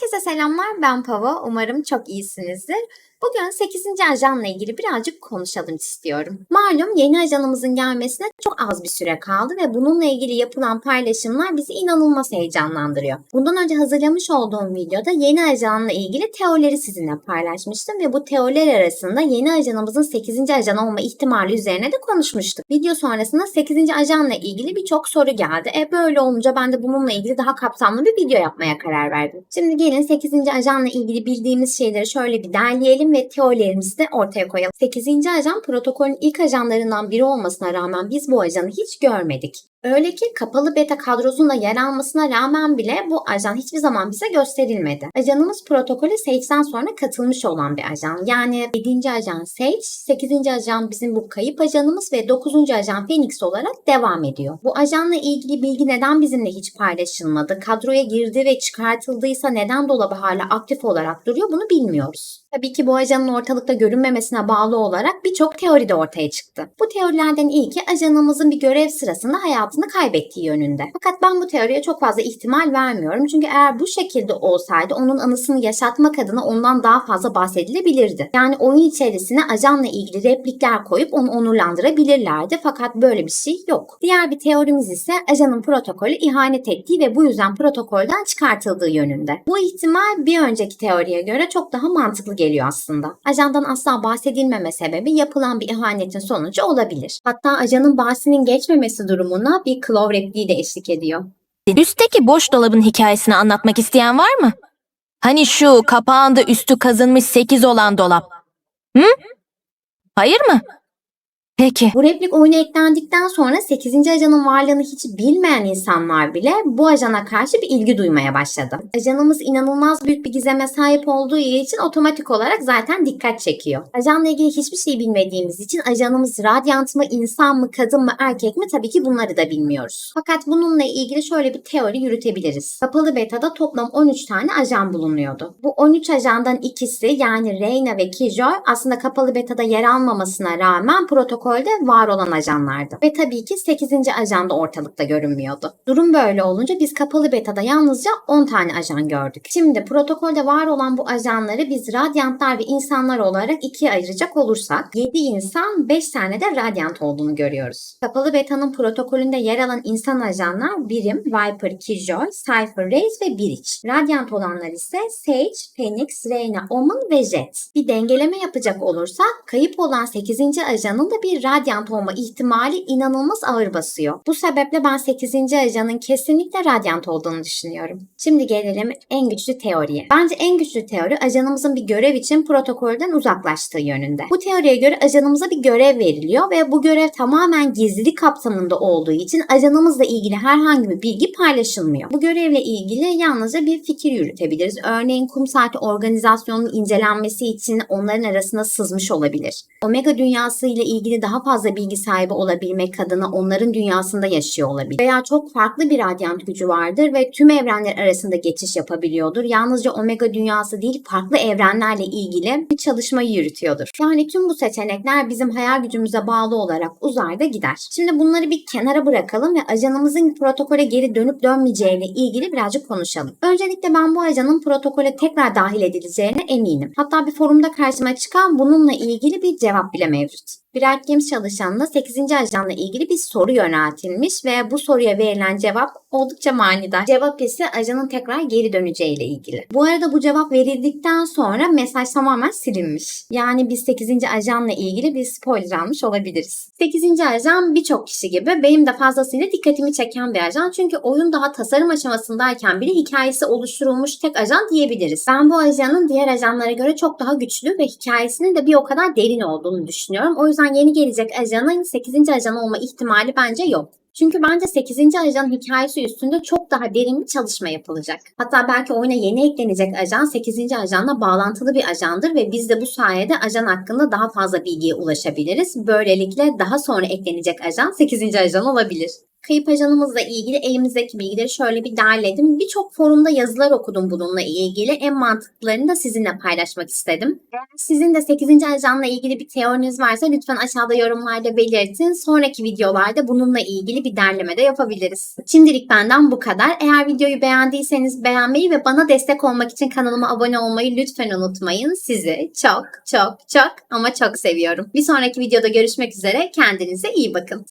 Herkese selamlar ben Pava. Umarım çok iyisinizdir. Bugün 8. ajanla ilgili birazcık konuşalım istiyorum. Malum yeni ajanımızın gelmesine çok az bir süre kaldı ve bununla ilgili yapılan paylaşımlar bizi inanılmaz heyecanlandırıyor. Bundan önce hazırlamış olduğum videoda yeni ajanla ilgili teorileri sizinle paylaşmıştım ve bu teoriler arasında yeni ajanımızın 8. ajan olma ihtimali üzerine de konuşmuştuk. Video sonrasında 8. ajanla ilgili birçok soru geldi. E böyle olunca ben de bununla ilgili daha kapsamlı bir video yapmaya karar verdim. Şimdi gelin 8. ajanla ilgili bildiğimiz şeyleri şöyle bir derleyelim ve teorilerimizi de ortaya koyalım. 8. ajan protokolün ilk ajanlarından biri olmasına rağmen biz bu ajanı hiç görmedik. Öyle ki kapalı beta kadrosunda yer almasına rağmen bile bu ajan hiçbir zaman bize gösterilmedi. Ajanımız protokole Sage'den sonra katılmış olan bir ajan. Yani 7. ajan Sage, 8. ajan bizim bu kayıp ajanımız ve 9. ajan Phoenix olarak devam ediyor. Bu ajanla ilgili bilgi neden bizimle hiç paylaşılmadı? Kadroya girdi ve çıkartıldıysa neden dolabı hala aktif olarak duruyor bunu bilmiyoruz. Tabii ki bu ajanın ortalıkta görünmemesine bağlı olarak birçok teori de ortaya çıktı. Bu teorilerden ilki ajanımızın bir görev sırasında hayatını kaybettiği yönünde. Fakat ben bu teoriye çok fazla ihtimal vermiyorum. Çünkü eğer bu şekilde olsaydı onun anısını yaşatmak adına ondan daha fazla bahsedilebilirdi. Yani oyun içerisine ajanla ilgili replikler koyup onu onurlandırabilirlerdi. Fakat böyle bir şey yok. Diğer bir teorimiz ise ajanın protokolü ihanet ettiği ve bu yüzden protokolden çıkartıldığı yönünde. Bu ihtimal bir önceki teoriye göre çok daha mantıklı geliyor aslında. Ajandan asla bahsedilmeme sebebi yapılan bir ihanetin sonucu olabilir. Hatta ajanın bahsinin geçmemesi durumuna bir Claw repliği de eşlik ediyor. Üstteki boş dolabın hikayesini anlatmak isteyen var mı? Hani şu kapağında üstü kazınmış 8 olan dolap. Hı? Hayır mı? Peki. Bu replik oyuna eklendikten sonra 8. ajanın varlığını hiç bilmeyen insanlar bile bu ajana karşı bir ilgi duymaya başladı. Ajanımız inanılmaz büyük bir gizeme sahip olduğu için otomatik olarak zaten dikkat çekiyor. Ajanla ilgili hiçbir şey bilmediğimiz için ajanımız radyant mı, insan mı, kadın mı, erkek mi tabii ki bunları da bilmiyoruz. Fakat bununla ilgili şöyle bir teori yürütebiliriz. Kapalı beta'da toplam 13 tane ajan bulunuyordu. Bu 13 ajandan ikisi yani Reyna ve Killjoy aslında kapalı beta'da yer almamasına rağmen protokol protokolde var olan ajanlardı. Ve tabii ki 8. ajan da ortalıkta görünmüyordu. Durum böyle olunca biz kapalı betada yalnızca 10 tane ajan gördük. Şimdi protokolde var olan bu ajanları biz radyantlar ve insanlar olarak ikiye ayıracak olursak 7 insan 5 tane de radyant olduğunu görüyoruz. Kapalı betanın protokolünde yer alan insan ajanlar Birim, Viper, Killjoy, Cypher, Raze ve Breach. Radyant olanlar ise Sage, Phoenix, Reyna, Omen ve Jet. Bir dengeleme yapacak olursak kayıp olan 8. ajanın da bir radyant olma ihtimali inanılmaz ağır basıyor. Bu sebeple ben 8. ajanın kesinlikle radyant olduğunu düşünüyorum. Şimdi gelelim en güçlü teoriye. Bence en güçlü teori ajanımızın bir görev için protokolden uzaklaştığı yönünde. Bu teoriye göre ajanımıza bir görev veriliyor ve bu görev tamamen gizli kapsamında olduğu için ajanımızla ilgili herhangi bir bilgi paylaşılmıyor. Bu görevle ilgili yalnızca bir fikir yürütebiliriz. Örneğin kum saati organizasyonunun incelenmesi için onların arasına sızmış olabilir. Omega dünyası ile ilgili daha fazla bilgi sahibi olabilmek adına onların dünyasında yaşıyor olabilir. Veya çok farklı bir radyant gücü vardır ve tüm evrenler arasında geçiş yapabiliyordur. Yalnızca Omega dünyası değil farklı evrenlerle ilgili bir çalışmayı yürütüyordur. Yani tüm bu seçenekler bizim hayal gücümüze bağlı olarak uzayda gider. Şimdi bunları bir kenara bırakalım ve ajanımızın protokole geri dönüp dönmeyeceğiyle ilgili birazcık konuşalım. Öncelikle ben bu ajanın protokole tekrar dahil edileceğine eminim. Hatta bir forumda karşıma çıkan bununla ilgili bir cevap bile mevcut. Bright Games çalışanına 8. ajanla ilgili bir soru yöneltilmiş ve bu soruya verilen cevap oldukça manidar. Cevap ise ajanın tekrar geri döneceğiyle ilgili. Bu arada bu cevap verildikten sonra mesaj tamamen silinmiş. Yani biz 8. ajanla ilgili bir spoiler almış olabiliriz. 8. ajan birçok kişi gibi benim de fazlasıyla dikkatimi çeken bir ajan. Çünkü oyun daha tasarım aşamasındayken bile hikayesi oluşturulmuş tek ajan diyebiliriz. Ben bu ajanın diğer ajanlara göre çok daha güçlü ve hikayesinin de bir o kadar derin olduğunu düşünüyorum. O yüzden yeni gelecek ajanın 8. ajan olma ihtimali bence yok. Çünkü bence 8. ajan hikayesi üstünde çok daha derin bir çalışma yapılacak. Hatta belki oyuna yeni eklenecek ajan 8. ajanla bağlantılı bir ajandır ve biz de bu sayede ajan hakkında daha fazla bilgiye ulaşabiliriz. Böylelikle daha sonra eklenecek ajan 8. ajan olabilir. Kayıp ajanımızla ilgili elimizdeki bilgileri şöyle bir derledim. Birçok forumda yazılar okudum bununla ilgili. En mantıklılarını da sizinle paylaşmak istedim. Eğer sizin de 8. ajanla ilgili bir teoriniz varsa lütfen aşağıda yorumlarda belirtin. Sonraki videolarda bununla ilgili bir derleme de yapabiliriz. Şimdilik benden bu kadar. Eğer videoyu beğendiyseniz beğenmeyi ve bana destek olmak için kanalıma abone olmayı lütfen unutmayın. Sizi çok çok çok ama çok seviyorum. Bir sonraki videoda görüşmek üzere. Kendinize iyi bakın.